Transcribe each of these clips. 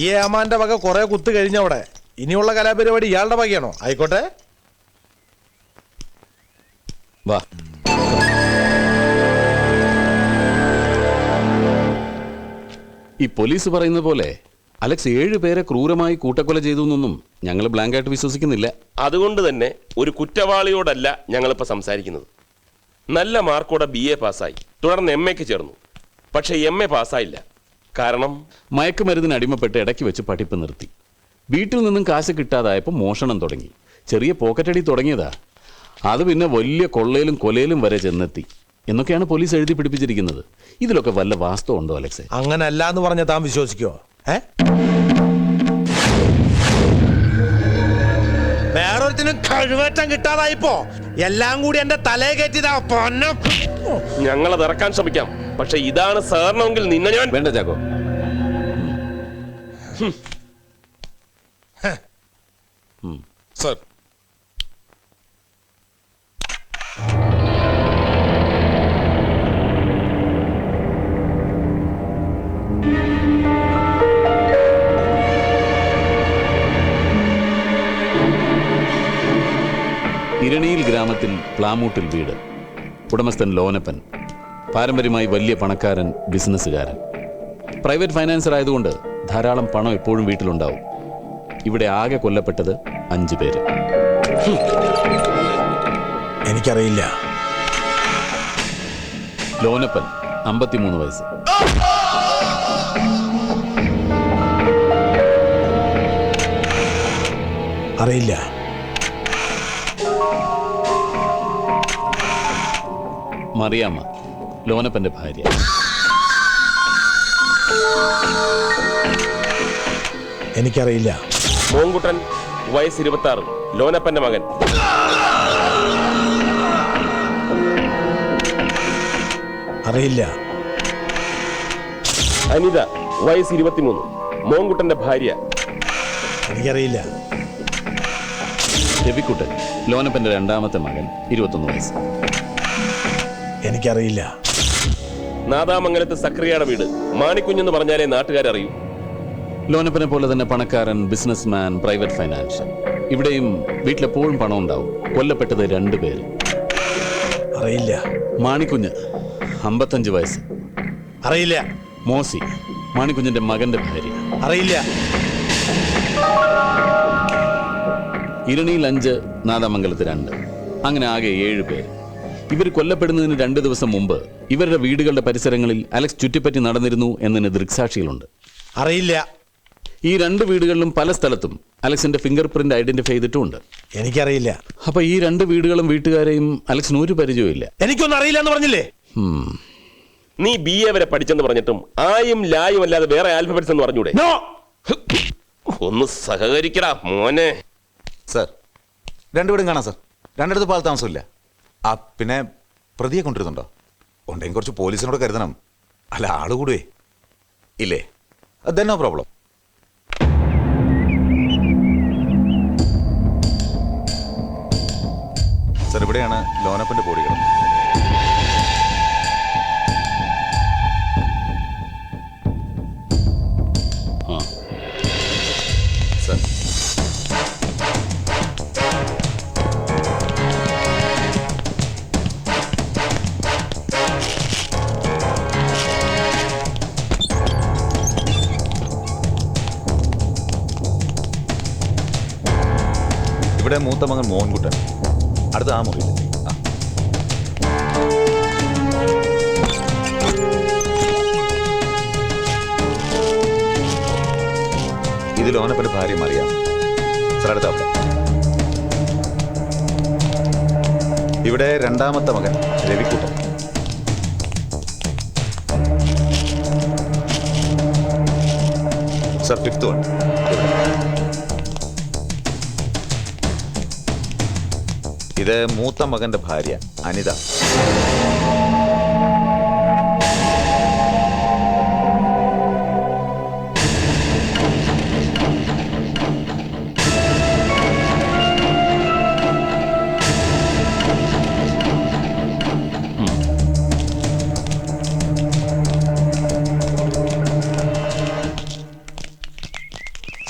ഈ ഏമാന്റെ വക കുറെ കുത്ത് കഴിഞ്ഞവിടെ. ഇനിയുള്ള കലാപരിപാടി ഇയാളുടെ വകയാണോ? ആയിക്കോട്ടെ. വാ. ഈ പോലീസ് പറയുന്ന പോലെ അലക്സ് ഏഴ് പേരെ ക്രൂരമായി കൂട്ടക്കൊല ചെയ്തു എന്നൊന്നും ഞങ്ങൾ ബ്ലാങ്കായിട്ട് വിശ്വസിക്കുന്നില്ല. അതുകൊണ്ട് തന്നെ ഒരു കുറ്റവാളിയോടല്ല ഞങ്ങളിപ്പോൾ സംസാരിക്കുന്നത്. നല്ല മാർക്കോടെ ബി എ പാസ്സായി തുടർന്ന് എം എക്ക് ചേർന്നു. പക്ഷേ എം എ പാസ്സായില്ല കാരണം മയക്കുമരുന്നിന് അടിമപ്പെട്ട് ഇടയ്ക്ക് വെച്ച് പഠിപ്പ് നിർത്തി. വീട്ടിൽ നിന്നും കാശ് കിട്ടാതായപ്പോൾ മോഷണം തുടങ്ങി. ചെറിയ പോക്കറ്റടി തുടങ്ങിയതാ. അത് പിന്നെ വലിയ കൊള്ളയിലും കൊലയിലും വരെ ചെന്നെത്തി. എന്നൊക്കെയാണ് പോലീസ് എഴുതി പിടിപ്പിച്ചിരിക്കുന്നത്. ഇതിലൊക്കെ വല്ല വാസ്തവം ഉണ്ടോ അലക്സ്? അങ്ങനെ അല്ല എന്ന് പറഞ്ഞ താൻ വിശ്വസിക്കോ ഏ? വേറൊരുത്തിനും കഴിവേറ്റം കിട്ടാതായിപ്പോ. എല്ലാം കൂടി എന്റെ തലയെ കയറ്റിയതാ പൊന്ന. ഞങ്ങളത് ഇറക്കാൻ ശ്രമിക്കാം. പക്ഷെ ഇതാണ് സാറിനെങ്കിൽ നിന്നെ ഞാൻ വേണ്ട ചാക്കോ. സർ. ഇരണിയിൽ ഗ്രാമത്തിൽ പ്ലാമൂട്ടിൽ വീട്. ഉടമസ്ഥൻ ലോനപ്പൻ. പാരമ്പര്യമായി വലിയ പണക്കാരൻ ബിസിനസ്സുകാരൻ. പ്രൈവറ്റ് ഫൈനാൻസർ ആയതുകൊണ്ട് ധാരാളം പണം എപ്പോഴും വീട്ടിലുണ്ടാവും. ഇവിടെ ആകെ കൊല്ലപ്പെട്ടത് അഞ്ചു പേര്. എനിക്കറിയില്ല. ലോനപ്പൻ അമ്പത്തിമൂന്ന് വയസ്സ്. അറിയില്ല. മറിയാമ്മ ലോനപ്പന്റെ ഭാര്യ. എനിക്കറിയില്ല. മോങ്കുട്ടൻ വയസ്സ് ഇരുപത്തി ആറ് ലോനപ്പന്റെ മകൻ. അറിയില്ല. അനിത വയസ്സ് ഇരുപത്തിമൂന്ന്. മോങ്കുട്ടന്റെ ഭാര്യ. എനിക്കറിയില്ല. രവിക്കുട്ടൻ ലോനപ്പന്റെ രണ്ടാമത്തെ മകൻ ഇരുപത്തൊന്ന് വയസ്സ്. എനിക്കറിയില്ല. നാദാമംഗലത്ത് സക്രിയയുടെ വീട്. മാണിക്കുഞ്ഞെന്ന് പറഞ്ഞാലേ നാട്ടുകാരറിയൂ. ലോനപ്പനെ പോലെ തന്നെ പണക്കാരൻ ബിസിനസ്മാൻ പ്രൈവറ്റ് ഫൈനാൻഷ്യൽ. ഇവിടെയും വീട്ടിലെപ്പോഴും പണം ഉണ്ടാവും കൊല്ലപ്പെട്ടത് രണ്ടുപേർ അറിയില്ല. മാണിക്കുഞ്ഞ് അമ്പത്തഞ്ച് വയസ്സ്. അറിയില്ല. മോസി മാണിക്കുഞ്ഞിന്റെ മകന്റെ ഭാര്യ. അറിയില്ല. ഇരണിയിൽ അഞ്ച് നാദാമംഗലത്ത് രണ്ട്. അങ്ങനെ ആകെ ഏഴ് പേര്. ഇവർ കൊല്ലപ്പെടുന്നതിന് രണ്ട് ദിവസം മുമ്പ് ഇവരുടെ വീടുകളുടെ പരിസരങ്ങളിൽ അലക്സ് ചുറ്റിപ്പറ്റി നടന്നിരുന്നു എന്നതിന് ദൃക്സാക്ഷികളുണ്ട്. അറിയില്ല. ഈ രണ്ട് വീടുകളിലും പല സ്ഥലത്തും അലക്സിന്റെ ഫിംഗർ പ്രിന്റ് ഐഡന്റിഫൈ ചെയ്തിട്ടുമുണ്ട്. എനിക്കറിയില്ല. അപ്പൊ ഈ രണ്ട് വീടുകളും വീട്ടുകാരെയും അലക്സിന് ഒരു പരിചയമില്ല എനിക്കൊന്നും അറിയില്ല എന്ന് പറഞ്ഞില്ലേ നീ ബി എ വരെ പഠിച്ചെന്ന് പറഞ്ഞിട്ടും ആയും ലായും അല്ലാതെ വേറെ ആൽഫബറ്റ്സ് എന്ന് പറഞ്ഞൂടെ നോ! ഒന്ന് സഹകരിക്കടാ മോനെ. സർ രണ്ടുപേരും കാണാം സർ. രണ്ടിടത്ത് പാൽ താമസമില്ല. ആ പിന്നെ പ്രതിയെ കൊണ്ടിരുന്നുണ്ടോ ഉണ്ടെങ്കിൽ കുറച്ച് പോലീസിനോട് കരുതണം. അല്ല ആൾ കൂടുവേ. ഇല്ലേ? ദെൻ നോ പ്രോബ്ലം സർ ഇവിടെയാണ് ലോനപ്പന്റെ ബോഡി കിടന്നത്. മകൻ മോഹൻകുട്ടൻ അടുത്ത ആ മുറിയിൽ ഇതിൽ ഓനപ്പന്റെ ഭാര്യ മറിയാം സാർ ഇവിടെ രണ്ടാമത്തെ മകൻ രവിക്കുട്ടൻ. സർ ഫിഫ്ത്ത് വൺ ഇത് മൂത്ത മകന്റെ ഭാര്യ അനിത.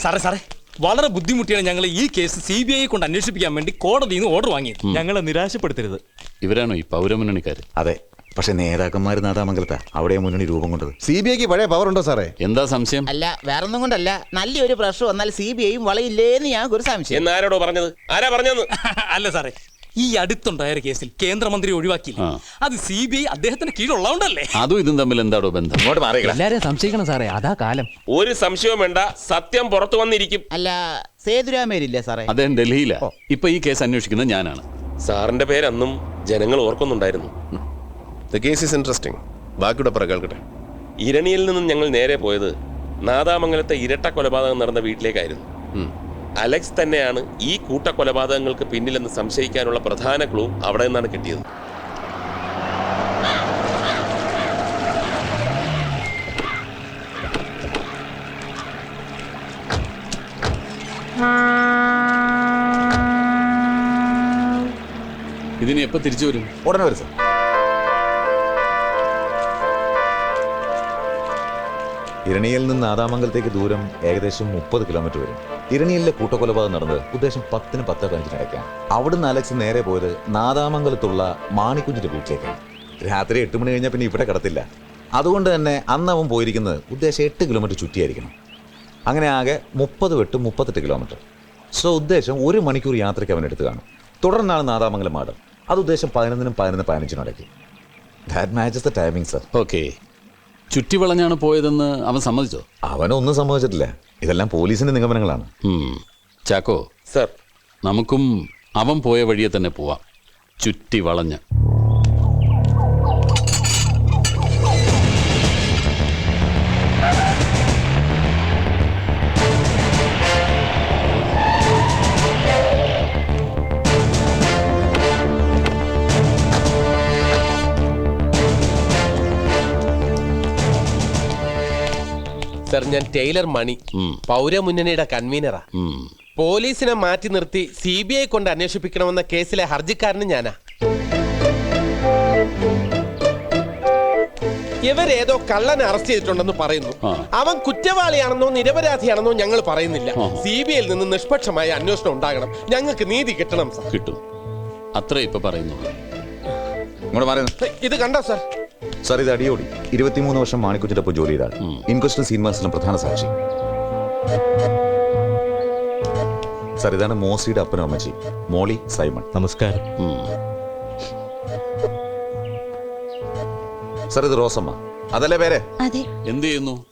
സാറേ സാറേ. വളരെ ബുദ്ധിമുട്ടിയാണ് ഞങ്ങൾ ഈ കേസ് സി ബി ഐ കൊണ്ട് അന്വേഷിപ്പിക്കാൻ വേണ്ടി കോടതിയിൽ നിന്ന് ഓർഡർ വാങ്ങിയത്. ഞങ്ങളെ നിരാശപ്പെടുത്തരുത്. ഇവരാണോ ഈ പൗരമുന്നണിക്കാർ അതെ. പക്ഷെ നേതാക്കന്മാർ നാദാമംഗലത്താ. അവിടെ മുന്നണി രൂപം കൊണ്ടത്. സി ബി ഐക്ക് പഴയ പവർ ഉണ്ടോ സാറേ? എന്താ സംശയം? അല്ല വേറൊന്നും കൊണ്ടല്ല. നല്ലൊരു പ്രഷർ വന്നാൽ സി ബി ഐയും വളയില്ലേന്ന് ഞങ്ങൾക്ക് ഒരു സംശയം. എന്നാരോടോ പറഞ്ഞത്? ആരാ പറഞ്ഞത് അല്ല സാറേ ഈ അടുത്തുണ്ടായ ഒരു കേസിൽ കേന്ദ്രമന്ത്രി ഒഴിവാക്കിയില്ല? അത് സി ബി ഐ അദ്ദേഹത്തിന് കീഴുള്ളതുകൊണ്ടല്ലേ അതും ഇതും തമ്മിൽ എന്താണോ ബന്ധം? ഇങ്ങോട്ട് മാറിയില്ല എല്ലാരെയും സംശയിക്കണം സാറേ അതാ കാലം. ഒരു സംശയവും വേണ്ട സത്യം പുറത്തു വന്നിരിക്കും. അല്ല സേതുരാമേരില്ലേ സാറേ? അദ്ദേഹം ഡൽഹിയിലാ. ഇപ്പൊ ഈ കേസ് അന്വേഷിക്കുന്നത് ഞാനാണ്. സാറിന്റെ പേര് അന്നും ജനങ്ങൾ ഓർക്കുന്നുണ്ടായിരുന്നു. ദ കേസ് ഈസ് ഇൻട്രസ്റ്റിംഗ് ബാക്കിയുടെ പറ കേൾക്കട്ടെ. ഇരണിയിൽ നിന്നും ഞങ്ങൾ നേരെ പോയത് നാദാമംഗലത്തെ ഇരട്ട കൊലപാതകം നടന്ന വീട്ടിലേക്കായിരുന്നു. അലക്സ് തന്നെയാണ് ഈ കൂട്ട കൊലപാതകങ്ങൾക്ക് പിന്നിലെന്ന് സംശയിക്കാനുള്ള പ്രധാന ക്ലൂ അവിടെ നിന്നാണ് കിട്ടിയത്. ഇതിനി എപ്പോ തിരിച്ചു വരും? ഉടനെ വരും സാർ. ഇരണിയിൽ നിന്ന് ആദാമംഗലത്തേക്ക് ദൂരം ഏകദേശം മുപ്പത് കിലോമീറ്റർ വരും. ഇരണിയിലെ കൂട്ടക്കൊലപാതകം നടന്നത് ഉദ്ദേശം പത്തിന് പത്ത് പതിനഞ്ചിനിടയ്ക്കാണ് അവിടുന്ന് അലക്സ് നേരെ പോയത് നാദാമംഗലത്തുള്ള മാണിക്കുഞ്ഞിന്റെ വീട്ടിലേക്കാണ്. രാത്രി എട്ട് മണി കഴിഞ്ഞാൽ പിന്നെ ഇവിടെ കിടത്തില്ല. അതുകൊണ്ട് തന്നെ അന്ന് അവൻ പോയിരിക്കുന്നത് ഉദ്ദേശം എട്ട് കിലോമീറ്റർ ചുറ്റിയായിരിക്കണം. അങ്ങനെ ആകെ മുപ്പത് വെട്ട് മുപ്പത്തെട്ട് കിലോമീറ്റർ സോ ഉദ്ദേശം ഒരു മണിക്കൂർ യാത്രയ്ക്ക് അവൻ എടുത്തു കാണും. തുടർന്നാണ് നാദാമംഗലം മാഡം അത് ഉദ്ദേശം പതിനൊന്നിനും പതിനൊന്ന് പതിനഞ്ചിനും ഇടയ്ക്ക് that matches the timing sir okay ചുറ്റിവളഞ്ഞാണ് പോയതെന്ന് അവൻ സമ്മതിച്ചോ? അവനൊന്നും സമ്മതിച്ചിട്ടില്ല. ഇതെല്ലാം പോലീസിന്റെ നിഗമനങ്ങളാണ്. ഉം. ചാക്കോ സർ. നമുക്കും അവൻ പോയ വഴിയെ തന്നെ പോവാം. ചുറ്റി വളഞ്ഞ് സർ ഞാൻ ടൈലർ മണി. പൗരമുന്നണിയുടെ കൺവീനറാ പോലീസിനെ മാറ്റി നിർത്തി സി ബി ഐ കൊണ്ട് അന്വേഷിപ്പിക്കണമെന്ന കേസിലെ ഹർജിക്കാരന് ഞാനാ. ഇവരേതോ കള്ളനെ അറസ്റ്റ് ചെയ്തിട്ടുണ്ടെന്ന് പറയുന്നു. അവൻ കുറ്റവാളിയാണെന്നോ നിരപരാധിയാണെന്നോ ഞങ്ങൾ പറയുന്നില്ല. സി ബി ഐയിൽ നിന്ന് നിഷ്പക്ഷമായ അന്വേഷണം ഉണ്ടാകണം. ഞങ്ങൾക്ക് നീതി കിട്ടണം സർ കിട്ടും. അത്രേ ഇപ്പൊ പറയുന്നു ഇത് കണ്ടോ സർ സാർ ഇത് അടിയോടി. ഇരുപത്തിമൂന്ന് വർഷം മാണിക്കുറ്റിന്റെ ഒപ്പം ജോലി ചെയ്താൽ ഇൻക്വസ്റ്റൽ സിനിമാസിന്റെ പ്രധാന സാക്ഷി. സാർ ഇതാണ് മോസിയുടെ അപ്പനും അമ്മച്ചി മോളി സൈമൺ. നമസ്കാരം. സാർ ഇത് റോസമ്മ. അതല്ലേ പേരെ? അതെ. എന്ത് ചെയ്യുന്നു?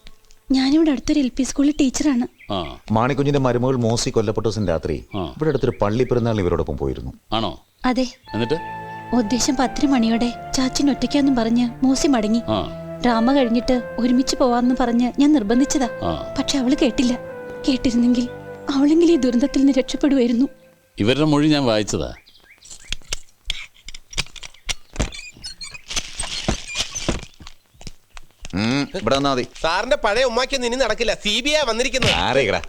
ഞാനിവിടെ അടുത്തൊരു എൽ പി സ്കൂളിൽ ടീച്ചറാണ്. ആ. മാണിക്കുഞ്ഞിന്റെ മരുമകൾ മോസി കൊല്ലപ്പെട്ട ദിവസം രാത്രി. ഇവിടെ അടുത്തൊരു പള്ളി പെരുന്നാളിന് ഇവരോടൊപ്പം പോയിരുന്നു. ആണോ? അതെ. എന്നിട്ട്? ഉദ്ദേശം പത്തര മണിയോടെ ചാച്ചൻ ഒറ്റയ്ക്കാന്നും പറഞ്ഞ് മൂസി മടങ്ങി. ആ. ഡ്രാമ കഴിഞ്ഞിട്ട് ഒരുമിച്ച് പോവാന്ന് പറഞ്ഞ് ഞാൻ നിർബന്ധിച്ചതാ. പക്ഷെ അവൾ കേട്ടില്ല. കേട്ടിരുന്നെങ്കിൽ അവളെങ്കിൽ ഈ ദുരന്തത്തിൽ നിന്ന് രക്ഷപ്പെടുവായിരുന്നു. ഇവരുടെ മൊഴി ഞാൻ വായിച്ചതാ. ഉം, ഇവിടെ വന്നാ മതി. സാറിന്റെ പഴയ ഉമ്മാക്കൊന്നും ഇനി നടക്കില്ല. സി ബി ഐ വന്നിരിക്കുന്നത്. ആരേക്കടാ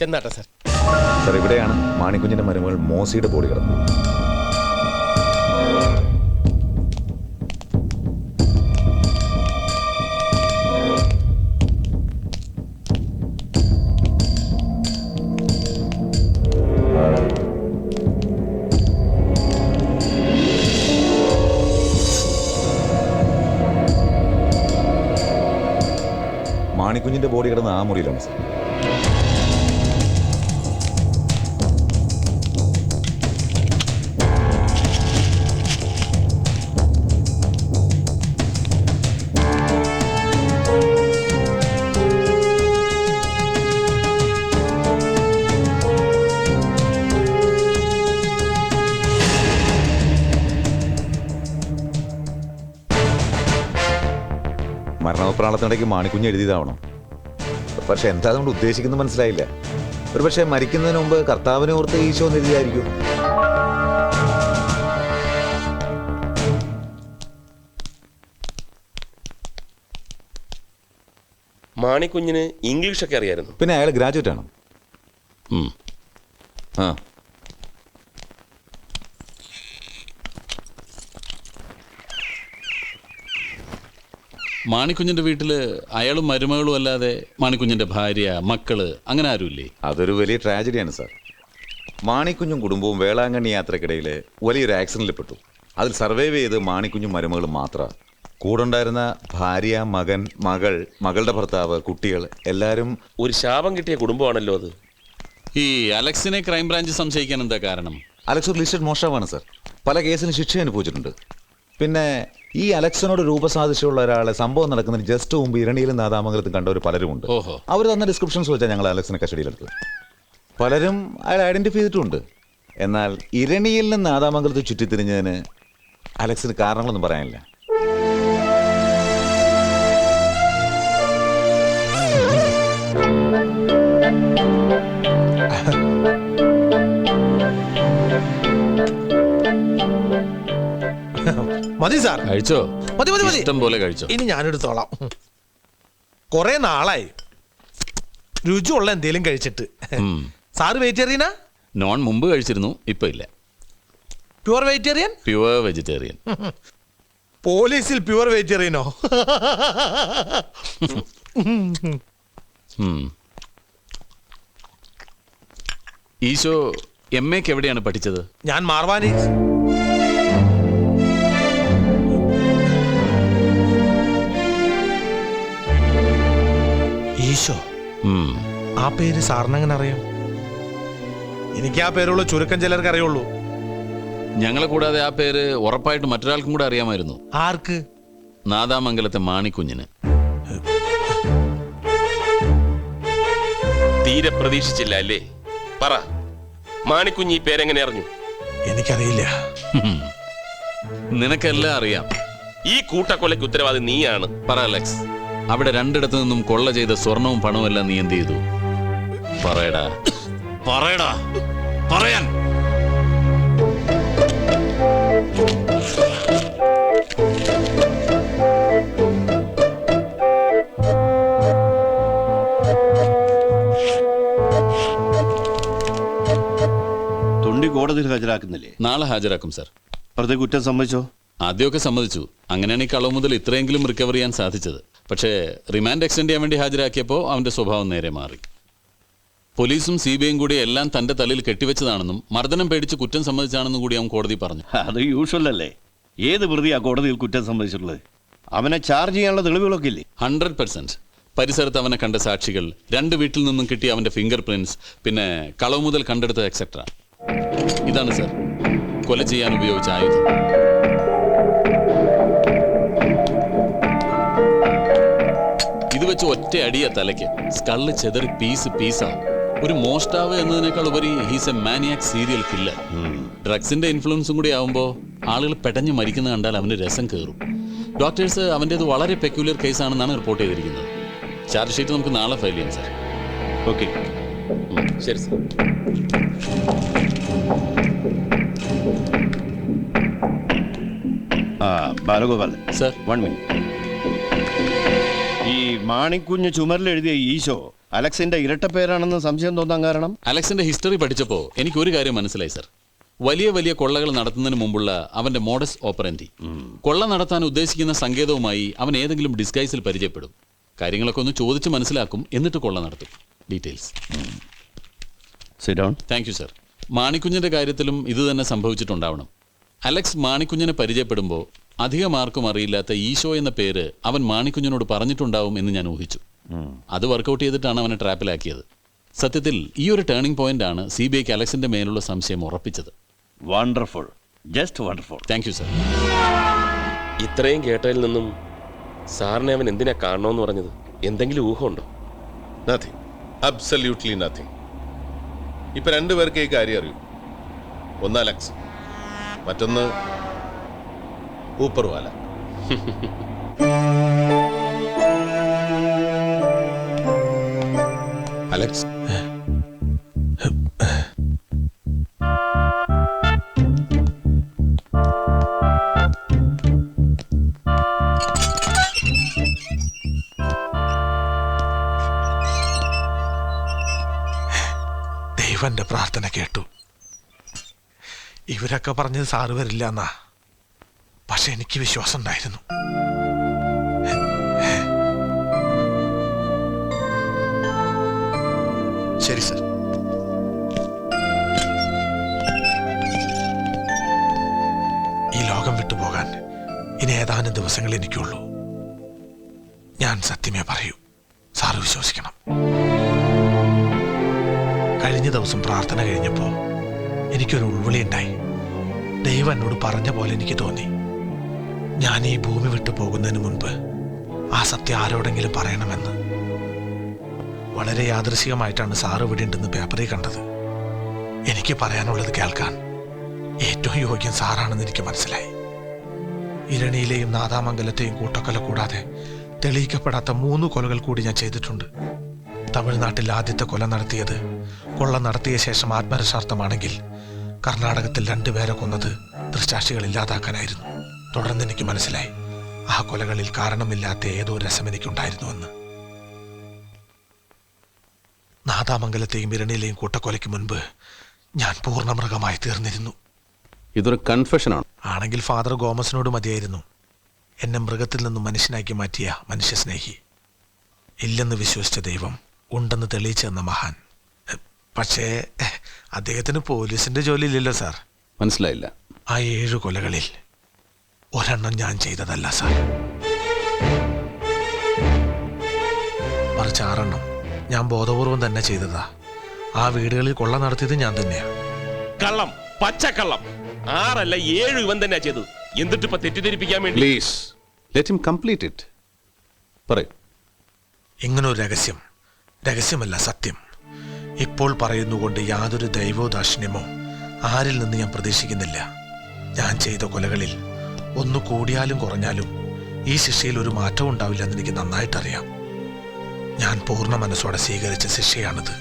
ചെന്നാട്ടെ സർ. സാർ ഇവിടെയാണ് മാണിക്കുഞ്ഞിന്റെ മരുമകൾ മോസിയുടെ ബോഡി കിടന്നത് മാണിക്കുഞ്ഞിന്റെ ബോഡി കിടന്ന ആ മുറിയിലാണ് സാർ. മരണപ്രാളത്തിനിടയ്ക്ക് മാണിക്കുഞ്ഞ് എഴുതിയതാവണം. പക്ഷെ എന്താ അതുകൊണ്ട് ഉദ്ദേശിക്കുന്നത് മനസ്സിലായില്ല. ഒരു പക്ഷേ മരിക്കുന്നതിന് മുമ്പ് കർത്താവിനെ ഓർത്ത് ഈശോ നിധിയായിരിക്കും മാണിക്കുഞ്ഞിന് ഇംഗ്ലീഷൊക്കെ അറിയായിരുന്നു. പിന്നെ അയാൾ ഗ്രാജുവേറ്റ് ആണ്? ആ. മാണിക്കുഞ്ഞിന്റെ വീട്ടിൽ അയാളും മരുമകളും അല്ലാതെ മാണിക്കുഞ്ഞിന്റെ ഭാര്യ മക്കൾ അങ്ങനെ ആരുമില്ലേ? അതൊരു വലിയ ട്രാജഡിയാണ് സാർ. മാണിക്കുഞ്ഞും കുടുംബവും വേളാങ്കണ്ണി യാത്രക്കിടയിൽ വലിയൊരു ആക്സിഡന്റിൽ പെട്ടു. അതിൽ സർവൈവ് ചെയ്ത് മാണിക്കുഞ്ഞും മരുമകളും മാത്രമാണ് കൂടെ ഉണ്ടായിരുന്ന ഭാര്യ മകൻ മകൾ മകളുടെ ഭർത്താവ് കുട്ടികൾ എല്ലാവരും ഒരു ശാപം കിട്ടിയ കുടുംബമാണല്ലോ അത്. ഈ അലക്സിനെ ക്രൈംബ്രാഞ്ച് സംശയിക്കാൻ എന്താ കാരണം? അലക്സ് ഒരു ലിസ്റ്റഡ് മോഷ്ടാവാണ് സർ. പല കേസിലും ശിക്ഷ അനുഭവിച്ചിട്ടുണ്ട്. പിന്നെ ഈ അലക്സനോട് രൂപസാദൃശ്യമുള്ള ഒരാളെ സംഭവം നടക്കുന്നതിന് ജസ്റ്റ് മുമ്പ് ഇരണിയിലും നാദാമംഗലത്തും കണ്ടവർ പലരുമുണ്ട് ഓഹോ. അവർ തന്ന ഡിസ്ക്രിപ്ഷൻസ് വെച്ചാൽ ഞങ്ങൾ അലക്സിനെ കസ്റ്റഡിയിലെടുത്തു പലരും അയാൾ ഐഡന്റിഫൈ ചെയ്തിട്ടുണ്ട്. എന്നാൽ ഇരണിയിൽ നിന്ന് നാദാമംഗലത്ത് ചുറ്റിത്തിരിഞ്ഞതിന് അലക്സിന് കാരണങ്ങളൊന്നും പറയാനില്ല. മതി സാർ. കഴിച്ചോ? മതി മതി മതി. ഇഷ്ടം പോലെ കഴിച്ചോ? ഇനി ഞാനെടുത്തോളാം. കുറെ നാളായി. രുചിയുള്ള എന്തേലും കഴിച്ചിട്ട്. Sir vegetarian വെജിറ്റേറിയനാ? നോൺ മുമ്പ് കഴിച്ചിരുന്നു ഇപ്പൊ ഇല്ല. Pure vegetarian? Pure vegetarian. പോലീസിൽ പ്യുവർ വെജിറ്റേറിയനോ? ഉം. ഈശോ എം എക്ക് എവിടെയാണ് പഠിച്ചത്? ഞാൻ മാർവാനി ആ പേര് സാറിനെങ്ങനെ അറിയാം? എനിക്ക് ആ പേരുള്ള ചുരുക്കം ചിലർക്ക് അറിയുള്ളൂ. ഞങ്ങളെ കൂടാതെ ആ പേര് ഉറപ്പായിട്ട് മറ്റൊരാൾക്കും കൂടെ അറിയാമായിരുന്നു. ആർക്ക്? നാദാമംഗലത്തെ മാണിക്കുഞ്ഞിന്. തീരെ പ്രതീക്ഷിച്ചില്ല അല്ലേ? പറ മാണിക്കുഞ്ഞ് ഈ പേരെങ്ങനെ അറിഞ്ഞു? എനിക്കറിയില്ല. നിനക്കെല്ലാം അറിയാം. ഈ കൂട്ടക്കൊലയ്ക്ക് ഉത്തരവാദി നീയാണ്. പറ അലക്സ്. അവിടെ രണ്ടിടത്തു നിന്നും കൊള്ള ചെയ്ത സ്വർണവും പണവും എല്ലാം നീ എന്ത് ചെയ്തു? പറയടാ. പറയടാ. പറയാൻ. തൊണ്ടി കോടതിയിൽ ഹാജരാക്കുന്നില്ലേ? നാളെ ഹാജരാക്കും സർ. പ്രതി കുറ്റം സമ്മതിച്ചോ? ആദ്യമൊക്കെ സമ്മതിച്ചു. അങ്ങനെയാണ് ഈ കളവ് മുതൽ ഇത്രയെങ്കിലും റിക്കവർ ചെയ്യാൻ സാധിച്ചത്. പക്ഷേ റിമാൻഡ് എക്സ്റ്റെൻഡ് ചെയ്യാൻ വേണ്ടി ഹാജരാക്കിയപ്പോൾ അവന്റെ സ്വഭാവം നേരെ മാറി. പോലീസും സി ബി ഐയും കൂടി എല്ലാം തന്റെ തലയിൽ കെട്ടിവെച്ചതാണെന്നും മർദ്ദനം പേടിച്ച് കുറ്റം സമ്മതിച്ചാണെന്നും കൂടി അവൻ കോടതി പറഞ്ഞു. അത് യൂഷ്വൽ അല്ലേ? ഏത് പ്രതിയാ കോടതിയിൽ കുറ്റം സമ്മതിച്ചിട്ടുള്ളത്? അവനെ ചാർജ് ചെയ്യാനുള്ള തെളിവുകളൊക്കെ ഇല്ലേ? ഹൺഡ്രഡ് പെർസെന്റ് പരിസരത്ത് അവനെ കണ്ട സാക്ഷികൾ രണ്ട് വീട്ടിൽ നിന്നും കിട്ടിയ അവന്റെ ഫിംഗർ പ്രിന്റ്സ് പിന്നെ കളവ് മുതൽ കണ്ടെടുത്ത എക്സെട്ര ഇതാണ് സർ കൊല ചെയ്യാൻ ഉപയോഗിച്ച ആയുധം. ഒറ്റ അടിയ തലയ്ക്ക്. സ്കള്ള് ചെതറി പീസ് പീസാവും ഒരു മോഷ്ടാവ് എന്നതിനേക്കാൾ ഉപരി he's a maniac serial killer ഡ്രഗ്സിന്റെ ഇൻഫ്ലുവൻസും കൂടി ആവുമ്പോൾ ആളുകൾ പെട്ടെന്ന് മരിക്കുന്ന കണ്ടാൽ അവന് രസം കയറും ഡോക്ടേഴ്സ് അവന്റേത് വളരെ പെക്യുലർ കേസാണെന്നാണ് റിപ്പോർട്ട് ചെയ്തിരിക്കുന്നത്. ചാർജ് ഷീറ്റ് നമുക്ക് നാളെ ഫയൽ ചെയ്യാം സാർ ഓക്കെ ശരി സാർ ആ Balagopal. Sir one minute Manikunju ചുമരിലെഴുതിയ Eesho അലക്സിന്റെ ഇരട്ട പേരാണെന്ന് സംശയം തോന്നാൻ കാരണം? അലക്സിന്റെ ഹിസ്റ്ററി പഠിച്ചപ്പോൾ എനിക്ക് ഒരു കാര്യം മനസ്സിലായി സർ. വലിയ വലിയ കൊള്ളകൾ നടത്തുന്നതിന് മുമ്പുള്ള അവന്റെ മോഡസ് ഓപ്പറന്റി. കൊള്ള നടത്താൻ ഉദ്ദേശിക്കുന്ന സങ്കേതവുമായി അവൻ ഏതെങ്കിലും ഡിസ്ഗൈസിൽ പരിചയപ്പെടും. കാര്യങ്ങളൊക്കെ ഒന്ന് ചോദിച്ച് മനസ്സിലാക്കും എന്നിട്ട് കൊള്ള നടത്തും. ഡീറ്റെയിൽസ് താങ്ക് യു സർ മാണിക്കുഞ്ഞിന്റെ കാര്യത്തിലും ഇത് തന്നെ സംഭവിച്ചിട്ടുണ്ടാവണം. അലക്സ് മാണിക്കുഞ്ഞിനെ പരിചയപ്പെടുമ്പോൾ അധികം ആർക്കും അറിയില്ലാത്ത ഈശോ എന്ന പേര് അവൻ മാണിക്കുഞ്ഞിനോട് പറഞ്ഞിട്ടുണ്ടാവും എന്ന് ഞാൻ ഊഹിച്ചു. അത് വർക്കൗട്ട് ചെയ്തിട്ടാണ് അവനെ ട്രാപ്പിലാക്കിയത്. സത്യത്തിൽ ഈ ഒരു ടേണിംഗ് പോയിന്റ് ആണ് സി ബി ഐക്ക് അലക്സിന്റെ മേലുള്ള സംശയം ഉറപ്പിച്ചത്. Wonderful just wonderful thank you sir ഇത്രയും കേട്ടതിൽ നിന്നും സാറിനെ അവൻ എന്തിനാ കാണണമെന്ന് പറഞ്ഞത്? എന്തെങ്കിലും ഊഹമുണ്ടോ? നത്തിങ് അബ്സല്യൂട്ട്ലി നത്തിങ് ഇപ്പൊ രണ്ടുപേർക്ക് ഈ കാര്യം അറിയൂ. ഒന്ന് അലക്സ്. മറ്റൊന്ന് ഊപ്പർവാല. അലക്സ്. ദൈവന്റെ പ്രാർത്ഥന കേട്ടു. ഇവരൊക്കെ പറഞ്ഞത് സാറ് വരില്ല എന്നാ പക്ഷെ എനിക്ക് വിശ്വാസം ഉണ്ടായിരുന്നു. ശരി സർ. ഈ ലോകം വിട്ടുപോകാൻ ഇനി ഏതാനും ദിവസങ്ങൾ എനിക്കുള്ളൂ. ഞാൻ സത്യമേ പറയൂ സാറ് വിശ്വസിക്കണം. കഴിഞ്ഞ ദിവസം പ്രാർത്ഥന കഴിഞ്ഞപ്പോൾ എനിക്കൊരു ഉൾവിളി ഉണ്ടായി. ദൈവം എന്നോട് പറഞ്ഞ പോലെ എനിക്ക് തോന്നി. ഞാൻ ഈ ഭൂമി വിട്ടു പോകുന്നതിന് മുൻപ് ആ സത്യം ആരോടെങ്കിലും പറയണമെന്ന്. വളരെ യാദൃശികമായിട്ടാണ് സാറ് ഇവിടെ ഉണ്ടെന്ന് പേപ്പറിൽ കണ്ടത്. എനിക്ക് പറയാനുള്ളത് കേൾക്കാൻ ഏറ്റവും യോഗ്യം സാറാണെന്ന് എനിക്ക് മനസ്സിലായി. ഇരണിയിലെയും നാദാമംഗലത്തെയും കൂട്ടക്കൊല കൂടാതെ തെളിയിക്കപ്പെടാത്ത മൂന്ന് കൊലകൾ കൂടി ഞാൻ ചെയ്തിട്ടുണ്ട്. തമിഴ്നാട്ടിൽ ആദ്യത്തെ കൊല നടത്തിയത് കൊള്ള നടത്തിയ ശേഷം ആത്മരക്ഷാർത്ഥമാണെങ്കിൽ കർണാടകത്തിൽ രണ്ടുപേരെ കൊന്നത് ദൃശാക്ഷികൾ ഇല്ലാതാക്കാനായിരുന്നു. തുടർന്ന് എനിക്ക് മനസ്സിലായി. ആ കൊലകളിൽ കാരണമില്ലാത്ത ഏതോ രസം എനിക്കുണ്ടായിരുന്നുവെന്ന് നാദാമംഗലത്തെയും ഇരണിയിലെയും കൂട്ടക്കൊലയ്ക്ക് മുൻപ് ഞാൻ പൂർണ മൃഗമായി തീർന്നിരുന്നു. ഇതൊരു കൺഫെഷനാണ്. ആണെങ്കിൽ ഫാദർ ഗോമസിനോട് മതിയായിരുന്നു. എന്നെ മൃഗത്തിൽ നിന്നും മനുഷ്യനാക്കി മാറ്റിയ മനുഷ്യസ്നേഹി. ഇല്ലെന്ന് വിശ്വസിച്ച ദൈവം ഉണ്ടെന്ന് തെളിയിച്ചു തന്ന മഹാൻ. പക്ഷേ അദ്ദേഹത്തിന് പോലീസിന്റെ ജോലി ഇല്ലല്ലോ സാർ. മനസ്സിലായില്ല. ആ ഏഴ് കൊലകളിൽ ഒരെണ്ണം ഞാൻ ചെയ്തതല്ല സാർ. മറിച്ച് ആറെണ്ണം ഞാൻ ബോധപൂർവം തന്നെ ചെയ്തതാ. ആ വീടുകളിൽ കൊള്ള നടത്തിയത് ഞാൻ തന്നെയാ. കള്ളം പച്ചക്കള്ളം. ആറല്ല ഏഴ് ഇവൻ തന്നെയാ ചെയ്തത്. എന്നിട്ട് ഇപ്പൊ തെറ്റിദ്ധരിപ്പിക്കാൻ വേണ്ടി please let him complete it പറയൂ. ഇങ്ങനൊരു രഹസ്യം. രഹസ്യമല്ല സത്യം. ഇപ്പോൾ പറയുന്നുകൊണ്ട് യാതൊരു ദൈവോദാക്ഷിണ്യമോ ആരിൽ നിന്ന് ഞാൻ പ്രതീക്ഷിക്കുന്നില്ല. ഞാൻ ചെയ്ത കൊലകളിൽ ഒന്ന് കൂടിയാലും കുറഞ്ഞാലും ഈ ശിക്ഷയിൽ ഒരു മാറ്റം ഉണ്ടാവില്ല എന്ന് എനിക്ക് നന്നായിട്ടറിയാം. ഞാൻ പൂർണ മനസ്സോടെ സ്വീകരിച്ച ശിക്ഷയാണിത്.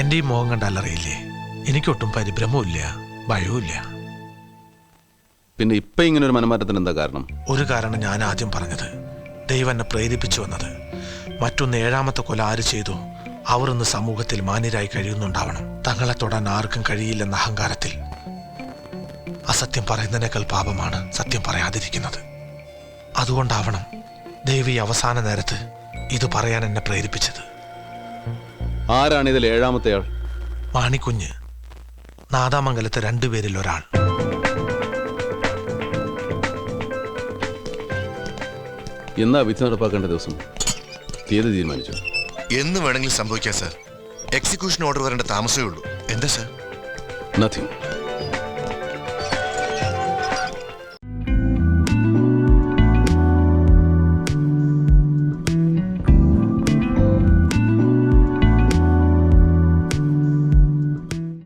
എന്റെ ഈ മോഹം കണ്ടാലറിയില്ലേ എനിക്കൊട്ടും പരിഭ്രമവും ഭയവുമില്ല. പിന്നെ ഇപ്പൊ ഇങ്ങനെ ഒരു മനമാറ്റത്തിന് എന്താ കാരണം? ഒരു കാരണം ഞാൻ ആദ്യം പറഞ്ഞത് ദൈവം എന്നെ പ്രേരിപ്പിച്ചു വന്നത്. മറ്റൊന്ന് ഏഴാമത്തെ കൊല ആര് ചെയ്തു? അവർ ഇന്ന് സമൂഹത്തിൽ മാന്യരായി കഴിയുന്നുണ്ടാവണം. തങ്ങളെ തൊടാൻ ആർക്കും കഴിയില്ലെന്ന അഹങ്കാരത്തിൽ. അസത്യം പറയുന്നതിനേക്കാൾ പാപമാണ് സത്യം പറയാതിരിക്കുന്നത്. അതുകൊണ്ടാവണം ദേവി അവസാന നേരത്ത് ഇത് പറയാൻ എന്നെ പ്രേരിപ്പിച്ചത്. ആരാണ് ഇതിൽ ഏഴാമത്തെ ആൾ? മാണിക്കുഞ്ഞ്. നാദാമംഗലത്തെ രണ്ടുപേരിൽ ഒരാൾ. എന്നാ വിധി നടപ്പാക്കേണ്ട ദിവസം? തീയതി തീരുമാനിച്ചു? എന്ന് വേണമെങ്കിലും സംഭവിക്കാം സർ. എക്സിക്യൂഷൻ ഓർഡർ വരേണ്ട താമസമേ ഉള്ളൂ. എന്താ സർ? നത്തിങ്